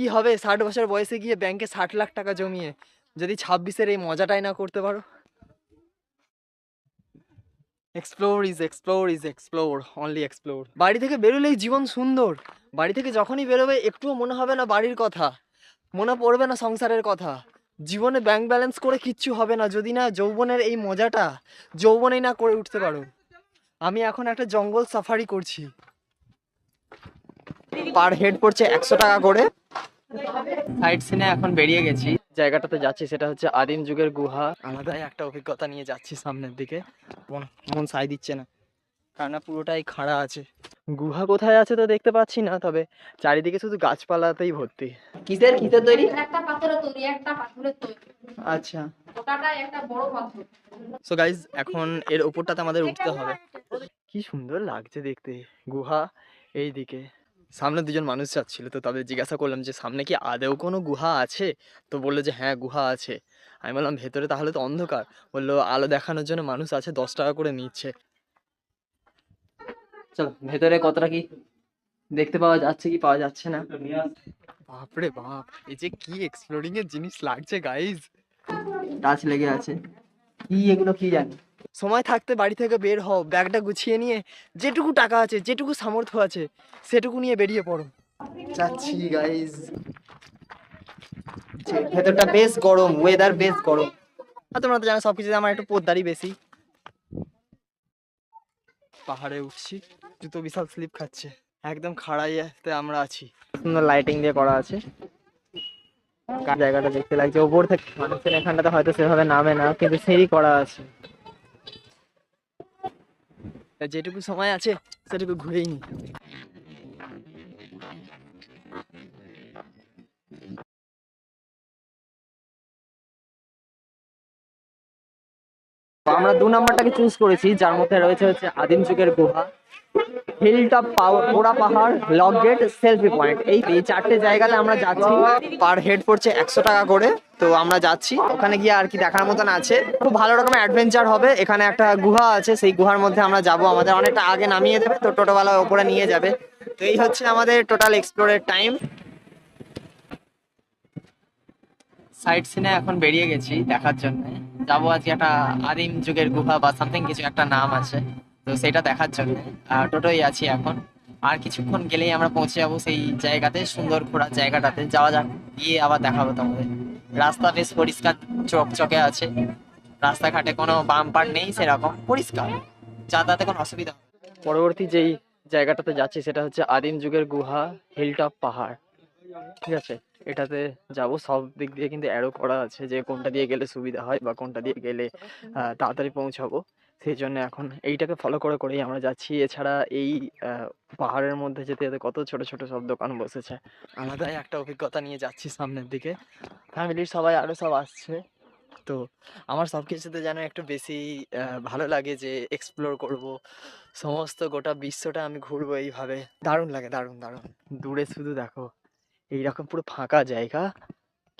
কি হবে? ষাট বছর বয়সে গিয়ে ব্যাংকে ষাট লাখ টাকা জমিয়ে যদি ছাব্বিশের এই মজাটাই না করতে পারো? Explore is explore is explore only explore বাড়ি থেকে বেরোলেই জীবন সুন্দর। বাড়ি থেকে যখনই বেরোবে, একটুও মনে হবে না বাড়ির কথা। মনে পড়বে না সংসারের কথা। জীবনে ব্যাংক ব্যালেন্স করে কিচ্ছু হবে না, যদি না যৌবনের এই মজাটা যৌবনেই না করে উঠতে পারো। আমি এখন একটা জঙ্গল সাফারি করছি। পার হেড পড়ছে একশো টাকা করে। সাইড সিনে এখন বেরিয়ে গেছি। জায়গাটাতে যাচ্ছি সেটা হচ্ছে আদিম যুগের গুহা। আলাদাই একটা অভিজ্ঞতা নিয়ে যাচ্ছি সামনের দিকে। মন মন সাই দিচ্ছে না। কারণ পুরোটাই খাড়া আছে। গুহা কোথায় আছে তো দেখতে পাচ্ছি না তবে চারিদিকে শুধু গাছপালাতেই ভর্তি। কিসের কিসের তৈরি? একটা পাথরের তৈরি একটা পাথরের তৈরি। আচ্ছা। ওটাটাই একটা বড় পাথর। সো গাইজ এখন এর উপরটাতে আমাদের উঠতে হবে। কি সুন্দর লাগছে দেখতে। গুহা এই দিকে সামনে দুজন মানুষ যাচ্ছিল তো তাদের জিজ্ঞাসা করলাম যে সামনে কি আদেও কোনো গুহা আছে? তো বলল যে হ্যাঁ গুহা আছে। আমি বললাম ভেতরে তাহলে তো অন্ধকার। বলল আলো দেখানোর জন্য মানুষ আছে দশ টাকা করে নিচ্ছে। চলো ভেতরে কতটা কি দেখতে পাওয়া যাচ্ছে কি পাওয়া যাচ্ছে না? বাপরে বাপ এই যে কি এক্সপ্লোরিং এর জিনিস লাগছে গাইজ টাচ লেগে আছে। কি এগুলো কি জানি? সময় থাকতে বাড়ি থেকে বের হও, ব্যাগটা গুছিয়ে নিয়ে যেটুকু টাকা আছে, যেটুকু সামর্থ্য আছে, সেটুকু নিয়ে বেরিয়ে পড়ো। যাচ্ছি গাইজ ভেতরটা বেশ গরম ওয়েদার বেশ গরম। আর তোমরা তো জানো সব কিছুতে আমার একটু পোদ্দারি বেশি। পাহাড়ে উঠছি, জুতো বিশাল স্লিপ খাচ্ছে। একদম খাড়াইতে আমরা আছি। সুন্দর লাইটিং দিয়ে করা আছে। জায়গাটা দেখতে লাগছে। ওপর থেকে মানুষের এখানটাতে হয়তো সেভাবে নামে না, কিন্তু সিঁড়ি করা আছে। যেটুকু সময় আছে, সেটুকু ঘুরেই নি আমরা দু নাম্বারটাকে চুজ করেছি, যার মধ্যে রয়েছে হচ্ছে আদিম যুগের গুহা। হিলটপ পোড়া পাহাড় লক গেট সেলফি পয়েন্ট এই চারটে জায়গাতে আমরা যাচ্ছি। পার হেড পড়ছে একশো টাকা করে। তো আমরা যাচ্ছি। ওখানে গিয়ে আর কি দেখার মতন আছে। খুব ভালো রকমের অ্যাডভেঞ্চার হবে। এখানে একটা গুহা আছে। সেই গুহার মধ্যে আমরা যাব। আমাদের অনেকটা আগে নামিয়ে দেবে। তো টোটোওয়ালা ওপরে নিয়ে যাবে। তো এই হচ্ছে আমাদের টোটাল এক্সপ্লোরের টাইম সাইড সিনে এখন বেরিয়ে গেছি দেখার জন্য। যাব আজকে একটা আদিম যুগের গুহা বা সামথিং কিছু একটা নাম আছে। তো সেটা দেখার জন্য। টোটোই আছি এখন। আর কিছুক্ষণ গেলেই আমরা পৌঁছে যাব সেই জায়গাতে, সুন্দর ঘোরার জায়গাটাতে। যাওয়া যাক, গিয়ে আবার দেখাবো তোমাদের। রাস্তা বেশ পরিষ্কার, চকচকে আছে। রাস্তাঘাটে কোনো বাম্পার নেই সেরকম, পরিষ্কার। যাতায়াতে কোনো অসুবিধা পরবর্তী যেই জায়গাটাতে যাচ্ছি সেটা হচ্ছে আদিম যুগের গুহা হিলটপ পাহাড়। ঠিক আছে? এটাতে যাব। সব দিক দিয়ে কিন্তু অ্যারো করা আছে যে কোনটা দিয়ে গেলে সুবিধা হয় বা কোনটা দিয়ে গেলে তাড়াতাড়ি পৌঁছাবো। সেই জন্য এখন এইটাকে ফলো করে, করেই আমরা যাচ্ছি। এছাড়া এই পাহাড়ের মধ্যে যেতে যেতে কত ছোট ছোট সব দোকান বসেছে। আলাদাই একটা অভিজ্ঞতা নিয়ে যাচ্ছি সামনের দিকে। ফ্যামিলির সবাই আরও সব আসছে। তো আমার সব কিছুতে যেন একটু বেশি ভালো লাগে যে এক্সপ্লোর করব। সমস্ত গোটা বিশ্বটা আমি ঘুরবো এইভাবে। দারুণ লাগে, দারুণ দারুণ। দূরে শুধু দেখো, এইরকম পুরো ফাঁকা জায়গা।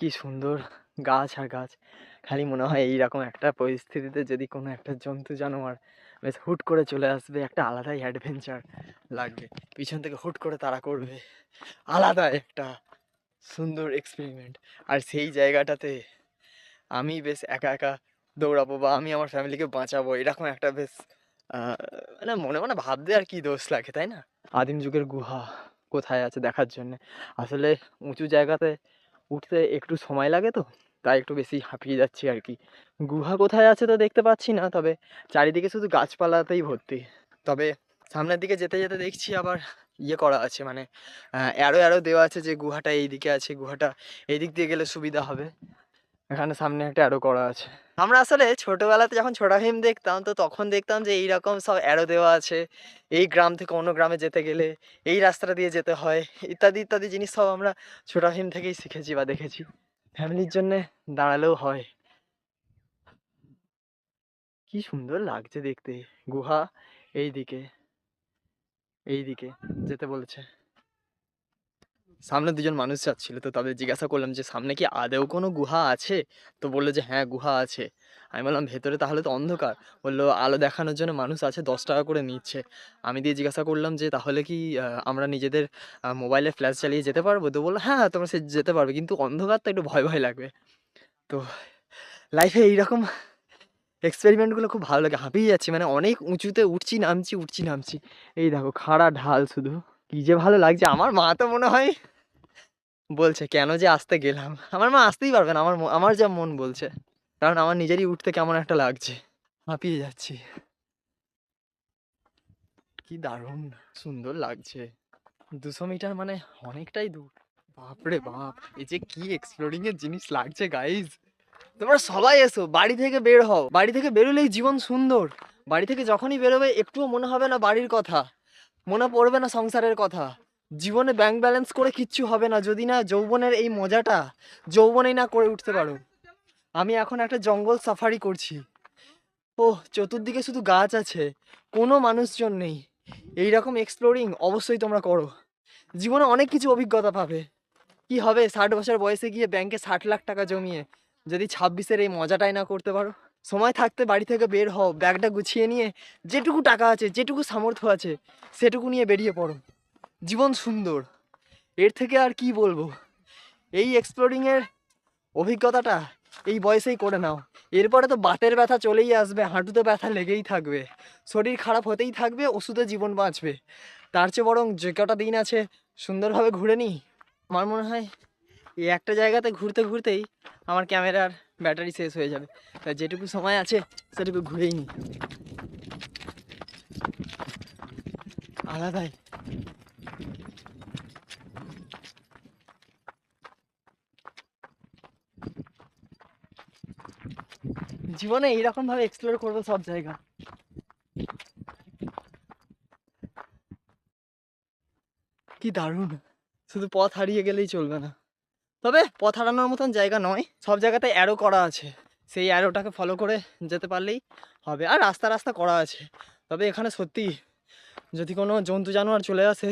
কি সুন্দর গাছ আর গাছ। খালি মনে হয় এইরকম একটা পরিস্থিতিতে যদি কোনো একটা জন্তু জানোয়ার বেশ হুট করে চলে আসবে, একটা আলাদাই অ্যাডভেঞ্চার লাগবে। পিছন থেকে হুট করে তারা করবে। আলাদা একটা সুন্দর এক্সপেরিমেন্ট আর সেই জায়গাটাতে আমি বেশ একা একা দৌড়াবো বা আমি আমার ফ্যামিলিকে বাঁচাবো, এরকম একটা বেশ মানে মনে মনে ভাবতে আর কি দোষ লাগে, তাই না? আদিম যুগের গুহা কোথায় আছে দেখার জন্য। আসলে উঁচু জায়গাতে উঠতে একটু সময় লাগে তো? তাই একটু বেশি হাঁপিয়ে যাচ্ছি আর কি। গুহা কোথায় আছে তো দেখতে পাচ্ছি না, তবে চারিদিকে শুধু গাছপালাতেই ভর্তি। তবে সামনের দিকে যেতে যেতে দেখছি আবার ইয়ে করা আছে মানে অ্যারো অ্যারো দেওয়া আছে যে গুহাটা এই দিকে আছে, গুহাটা এই দিক দিয়ে গেলে সুবিধা হবে। এখানে সামনে একটা অ্যারো করা আছে। আমরা আসলে ছোটবেলাতে যখন ছোটা ভীম দেখতাম, তো তখন দেখতাম যে এইরকম সব অ্যারো দেওয়া আছে। এই গ্রাম থেকে অন্য গ্রামে যেতে গেলে, এই রাস্তাটা দিয়ে যেতে হয়, ইত্যাদি ইত্যাদি জিনিস সব আমরা ছোটা ভীম থেকেই শিখেছি বা দেখেছি। ফ্যামিলির জন্য দাঁড়ালেও হয়। কি সুন্দর লাগছে দেখতে। গুহা এই দিকে এই দিকে যেতে বলেছে। সামনে দুজন মানুষ যাচ্ছিল, তো তাদের জিজ্ঞাসা করলাম যে, সামনে কি আদেও কোনো গুহা আছে? তো বলল যে হ্যাঁ গুহা আছে। আমি বললাম, ভেতরে তাহলে তো অন্ধকার। বলল, আলো দেখানোর জন্য মানুষ আছে, দশ টাকা করে নিচ্ছে। আমি দিয়ে জিজ্ঞাসা করলাম যে, তাহলে কি আমরা নিজেদের মোবাইলে ফ্ল্যাশ চালিয়ে যেতে পারব? তো বলল হ্যাঁ তোমরা সে যেতে পারবে, কিন্তু অন্ধকার তো একটু ভয় ভয় লাগবে। তো লাইফে এইরকম এক্সপেরিমেন্টগুলো খুব ভালো লাগে, হাঁপিয়ে যাচ্ছি মানে অনেক উঁচুতে উঠছি, নামছি উঠছি, নামছি। এই দেখো, খাড়া ঢাল শুধু। কি যে ভালো লাগছে। আমার মা তো মনে হয় বলছে, কেন যে আসতে গেলাম? আমার মা আসতেই পারবে না। আমার আমার যা মন বলছে। কারণ আমার নিজেরই উঠতে কেমন একটা লাগছে। হাঁপিয়ে যাচ্ছি। কি দারুণ সুন্দর লাগছে। দুশো মিটার মানে অনেকটাই দূর। বাপরে বাপ, এই যে কি এক্সপ্লোরিং এর জিনিস লাগছে গাইজ তোমরা সবাই এসো, বাড়ি থেকে বের হও। বাড়ি থেকে বেরোলেই জীবন সুন্দর। বাড়ি থেকে যখনই বেরোবে, একটুও মনে হবে না বাড়ির কথা। মনে পড়বে না সংসারের কথা। জীবনে ব্যাংক ব্যালেন্স করে কিচ্ছু হবে না, যদি না যৌবনের এই মজাটা যৌবনেই না করে উঠতে পারো। আমি এখন একটা জঙ্গল সাফারি করছি। ও চতুর্দিকে শুধু গাছ আছে, কোনো মানুষজন নেই। এই রকম এক্সপ্লোরিং অবশ্যই তোমরা করো। জীবনে অনেক কিছু অভিজ্ঞতা পাবে। কি হবে, ষাট বছর বয়সে গিয়ে ব্যাংকে ষাট লাখ টাকা জমিয়ে যদি ছাব্বিশের এই মজাটাই না করতে পারো? সময় থাকতে বাড়ি থেকে বের হও, ব্যাগটা গুছিয়ে নিয়ে যেটুকু টাকা আছে, যেটুকু সামর্থ্য আছে, সেটুকু নিয়ে বেরিয়ে পড়ো। জীবন সুন্দর। এর থেকে আর কি বলব? এই এক্সপ্লোরিংয়ের অভিজ্ঞতাটা এই বয়সেই করে নাও। এরপরে তো বাতের ব্যথা চলেই আসবে, হাঁটুতে ব্যথা লেগেই থাকবে, শরীর খারাপ হতেই থাকবে, ওষুধে জীবন বাঁচবে। তার চেয়ে বরং যে কটা দিন আছে সুন্দরভাবে ঘুরে নিই। আমার মনে হয় এই একটা জায়গাতে ঘুরতে ঘুরতেই আমার ক্যামেরার ব্যাটারি শেষ হয়ে যাবে। তাই যেটুকু সময় আছে, সেটুকু ঘুরেই নিই আলাদাই। জীবনে এইরকম ভাবে এক্সপ্লোর করব সব জায়গা। কি দারুণ। শুধু পথ হারিয়ে গেলেই চলবে না। তবে পথ হারানোর মতন জায়গা নয়। সব জায়গাতে অ্যারো করা আছে। সেই অ্যারোটাকে ফলো করে যেতে পারলেই হবে। আর রাস্তা রাস্তা করা আছে। তবে এখানে সত্যি যদি কোনো জন্তু জানোয়ার চলে আসে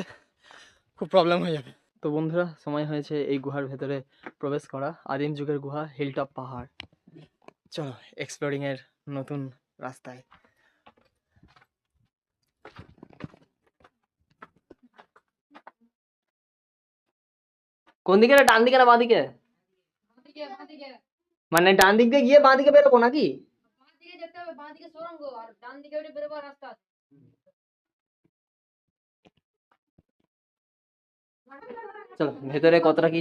খুব প্রবলেম হয়ে যাবে। তো বন্ধুরা সময় হয়েছে এই গুহার ভেতরে প্রবেশ করা। আদিম যুগের গুহা হিলটপ পাহাড়। চলো এক্সপ্লোরিংয়ের নতুন রাস্তায় কোন দিকে? ডান দিকে না বাঁ মানে ডান দিক দিয়ে গিয়ে বাঁ বেরোবো নাকি। চলো, ভেতরে কতটা কি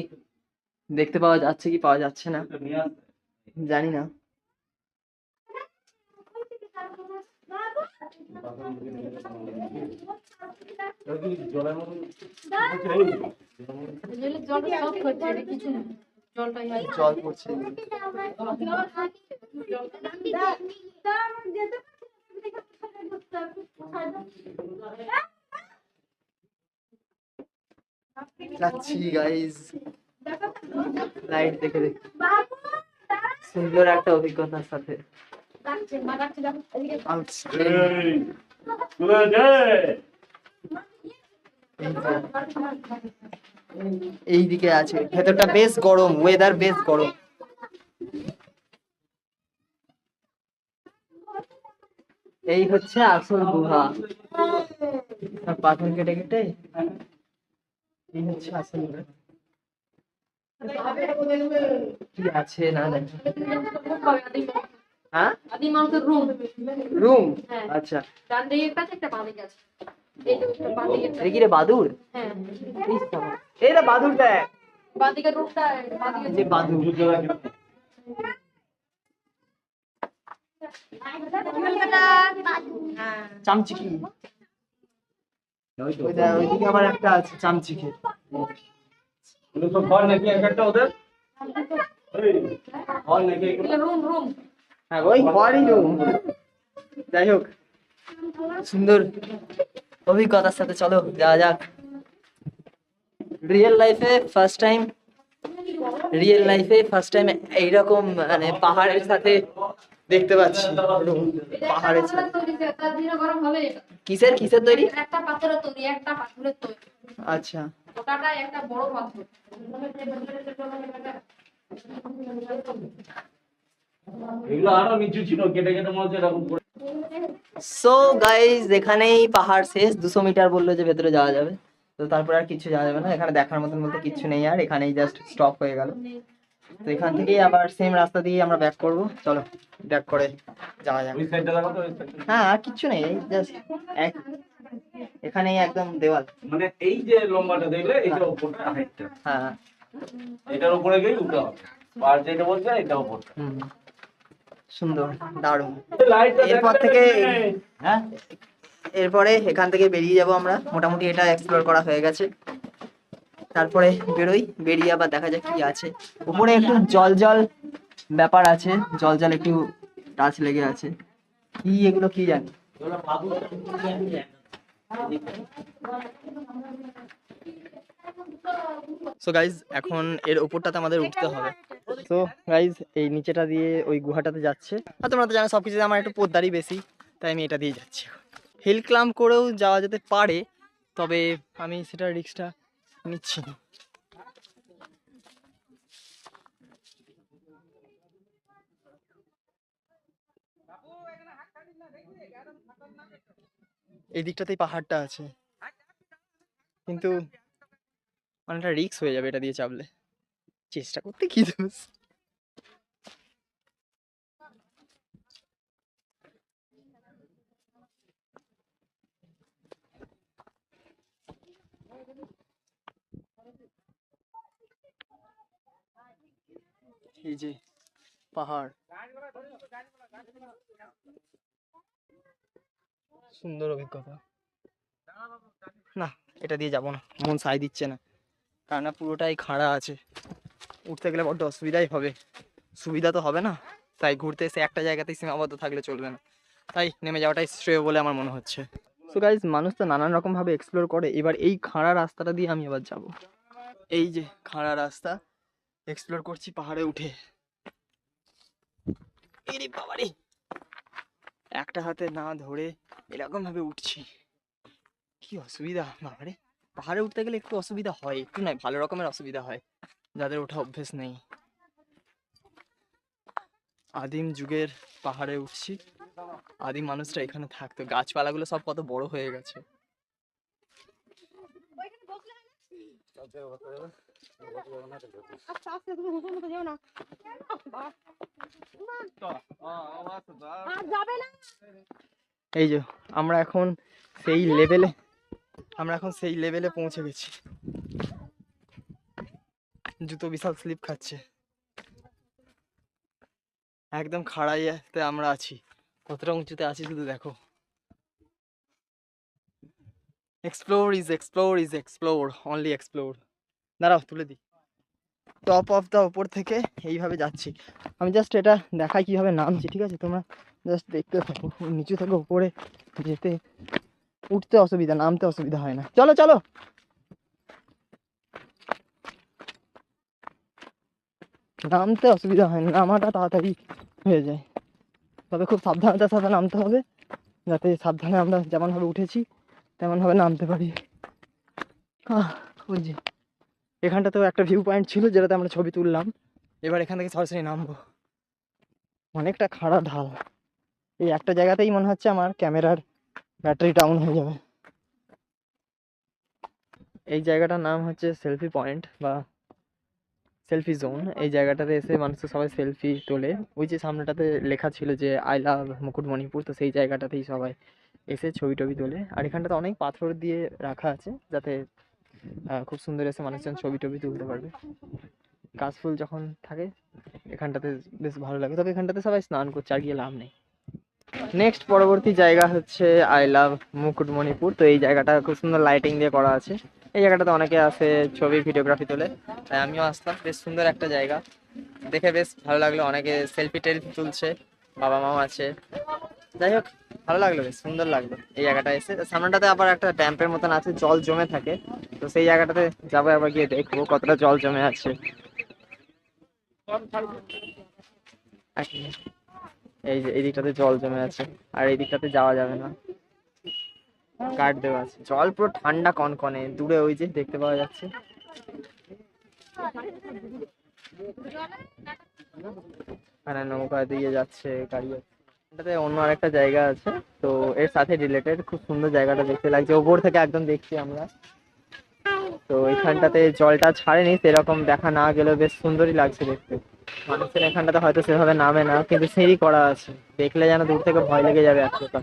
দেখতে পাওয়া যাচ্ছে কি পাওয়া যাচ্ছে না জানি না বুঝলি জলটা সব করছে এটা কিছু না জলটা ইয়া জল পড়ছে যাচ্ছি গাইজ লাইট দেখে দেখে। সুন্দর একটা অভিজ্ঞতার সাথে। Outstanding. এই দিকে আছে। ভেতরটা বেশ গরম ওয়েদার বেশ গরম। এই হচ্ছে আসল গুহা। পাথর কেটে কেটে এই হচ্ছে আসল গুহা। কি আছে না জানি হ্যাঁ? আদি মানুষের রুম রুম হ্যাঁ। আচ্ছা। ডান দিকে একটা আছে একটা বাঁ দিকে আছে। এই তো একটা বাঁ একটা- এই কি রে বাদুর হ্যাঁ। এই রে বাদুর দেখ। বাঁ দিকের রুমটা বাঁ দিকে যে বাদুর চামচিকি। ওইদিকে আবার একটা আছে চামচিকি। রুম রুম হ্যাঁ ওই ঘরই যাই হোক সুন্দর অভিজ্ঞতার সাথে চলো যাওয়া যাক। রিয়েল লাইফে ফার্স্ট টাইম রিয়েল লাইফে ফার্স্ট টাইম এইরকম মানে পাহাড়ের সাথে দেখতে পাচ্ছি। পাহাড়ের সাথে। কিসের কিসের তৈরি? একটা পাথরের তৈরি একটা পাথরের তৈরি। আচ্ছা। ওটাটাই একটা বড় পাথর। এগুলো আরও নিচু ছিল কেটে কেটে মনে হচ্ছে এরকম করে। সো গাইজ এখানেই পাহাড় শেষ। দুশো মিটার বলল যে ভেতরে যাওয়া যাবে। তো তারপর আর কিছু যাওয়া যাবে না। এখানে দেখার মতন বলতে কিচ্ছু নেই আর। এখানেই জাস্ট স্টপ হয়ে গেল। তো এখান থেকেই আবার সেম রাস্তা দিয়ে আমরা ব্যাক করব। চলো ব্যাক করে যাওয়া যাবে। হ্যাঁ আর কিচ্ছু নেই। জাস্ট এক এখানেই একদম দেওয়াল। মানে এই যে লম্বাটা দেখলে এটা উপরটা হাইটটা হ্যাঁ। এটার উপরে গিয়ে উঠতে হবে। আর যেটা বলছে এটা উপরটা। সুন্দর দারুণ। লাইটটা এরপর থেকে- হ্যাঁ? এরপরে এখান থেকে বেরিয়ে যাব আমরা। মোটামুটি এটা এক্সপ্লোর করা হয়ে গেছে। তারপরে বেরোই বেরিয়ে আবার দেখা যাক কি আছে। উপরে একটু জল জল ব্যাপার আছে। জল জল একটু টাচ লেগে আছে। কি এগুলো কি জানি? সো গাইজ এখন এর উপরটাতে আমাদের উঠতে হবে। তো গাইজ এই নিচেটা দিয়ে ওই গুহাটাতে যাচ্ছে। আর তোমরা তো জানো সব কিছুতে আমার একটু পোদ্দারি বেশি, তাই আমি এটা দিয়ে যাচ্ছি। হিল ক্লাম করেও যাওয়া যেতে পারে, তবে আমি সেটা রিক্সটা নিচ্ছি না। এই দিকটাতেই পাহাড়টা আছে। কিন্তু অনেকটা রিক্স হয়ে যাবে এটা দিয়ে চাপলে। চেষ্টা করতে কি দোষ? এই যে পাহাড়। সুন্দর অভিজ্ঞতা। না এটা দিয়ে যাব না মন সাই দিচ্ছে না। কারণ না পুরোটাই খাড়া আছে। উঠতে গেলে বড্ড অসুবিধাই হবে। সুবিধা তো হবে না তাই ঘুরতে এসে একটা জায়গাতেই সীমাবদ্ধ থাকলে চলবে না। তাই নেমে যাওয়াটাই শ্রেয় বলে আমার মনে হচ্ছে। সো গাইজ মানুষ তো নানান রকমভাবে এক্সপ্লোর করে। এবার এই খাড়া রাস্তাটা দিয়ে আমি আবার যাব। এই যে খাড়া রাস্তা এক্সপ্লোর করছি পাহাড়ে উঠে। একটা হাতে না ধরে এরকম ভাবে উঠছি। কি অসুবিধা, বাবারে। পাহাড়ে উঠতে গেলে একটু অসুবিধা হয়, একটু নয়, ভালো রকমের অসুবিধা হয়, যাদের ওঠা অভ্যেস নেই। আদিম যুগের পাহাড়ে উঠছি। আদিম মানুষরা এখানে থাকতো। গাছপালাগুলো সব কত বড় হয়ে গেছে। এই যে, আমরা এখন সেই লেভেলে আমরা এখন সেই লেভেলে পৌঁছে গেছি। জুতো বিশাল স্লিপ খাচ্ছে। একদম খাড়াইতে আমরা আছি। কতটা উঁচুতে আছি শুধু দেখো। Explore is explore is explore only explore দাঁড়াও তুলে দিই। টপ অফ দ্য ওপর থেকে এইভাবে যাচ্ছি। আমি জাস্ট এটা দেখাই কীভাবে নামছি ঠিক আছে? তোমরা জাস্ট দেখতে থাকো নিচু থেকে উপরে যেতে উঠতে অসুবিধা নামতে অসুবিধা হয় না। চলো চলো! নামতে অসুবিধা হয় না নামাটা তাড়াতাড়ি হয়ে যায়। তবে খুব সাবধানতার সাথে নামতে হবে যাতে সাবধানে আমরা যেমনভাবে উঠেছি তেমনভাবে নামতে পারি। আহ, ওই যে। এখানটাতেও একটা ভিউ পয়েন্ট ছিল যেটাতে আমরা ছবি তুললাম। এবার এখান থেকে সরাসরি নামবো। অনেকটা খাড়া ঢাল। এই একটা জায়গাতেই মনে হচ্ছে আমার ক্যামেরার ব্যাটারি ডাউন হয়ে যাবে। এই জায়গাটার নাম হচ্ছে সেলফি পয়েন্ট বা সেলফি জোন এই জায়গাটাতে এসে মানুষ সবাই সেলফি তোলে। ওই যে সামনেটাতে লেখা ছিল যে আই লাভ মুকুটমণিপুর তো সেই জায়গাটাতেই সবাই এসে ছবি টবি তোলে। আর এখানটাতে অনেক পাথর দিয়ে রাখা আছে যাতে খুব সুন্দর এসে মানুষজন ছবি টবি তুলতে পারবে। কাশফুল যখন থাকে, এখানটাতে বেশ ভালো লাগে। তবে এখানটাতে সবাই স্নান করছে, আর গিয়ে লাভ নেই। নেক্সট পরবর্তী জায়গা হচ্ছে আই লাভ মুকুটমণিপুর তো এই জায়গাটা খুব সুন্দর লাইটিং দিয়ে করা আছে। এই জায়গাটাতে অনেকে আসে ছবি ভিডিওগ্রাফি তোলে। তাই আমিও আসলাম। বেশ সুন্দর একটা জায়গা। দেখে বেশ ভালো লাগল। অনেকে সেলফি টেলফি তুলছে বাবা মাও আছে। যাই হোক, ভালো লাগল বেশ, সুন্দর লাগল এই জায়গাটা এসে। সামনেটাতে আবার একটা ড্যাম্পের মতন আছে, জল জমে থাকে। তো সেই জায়গাটাতে যাব, আবার গিয়ে দেখব কতটা জল জমে আছে। এই যে, এই দিকটাতে জল জমে আছে, আর এই দিকটাতে যাওয়া যাবে না। গার্ড দেওয়া আছে। জল পুরো ঠান্ডা কনকনে, দূরে ওই যে দেখতে পাওয়া যাচ্ছে। নৌকা দিয়ে যাচ্ছে, গাড়ি। এটাতে অন্য আরেকটা জায়গা আছে, তো এর সাথে রিলেটেড খুব সুন্দর জায়গাটা দেখতে লাগছে। ওপর থেকে একদম দেখছি আমরা। তো এখানটাতে জলটা ছাড়েনি, সেরকম দেখা না গেলেও বেশ সুন্দরই লাগছে দেখতে। মানুষের এখানটাতে হয়তো সেভাবে নামে না, কিন্তু সিঁড়ি করা আছে। দেখলে যেন দূর থেকে ভয় লেগে যাবে এক প্রকার।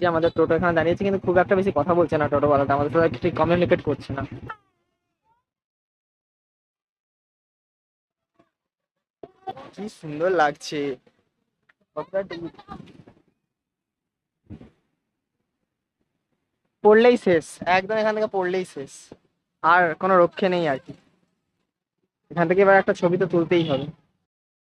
যে আমাদের টোটো এখানে দাঁড়িয়েছে, কিন্তু খুব একটা বেশি কথা বলছে না টোটোওয়ালাটা আমাদের সাথে ঠিক কমিউনিকেট করছে না। কি সুন্দর লাগছে। পড়লেই শেষ, একদম এখান থেকে পড়লেই শেষ। আর কোনো রক্ষে নেই আর কি। এখান থেকে এবার একটা ছবি তো তুলতেই হবে।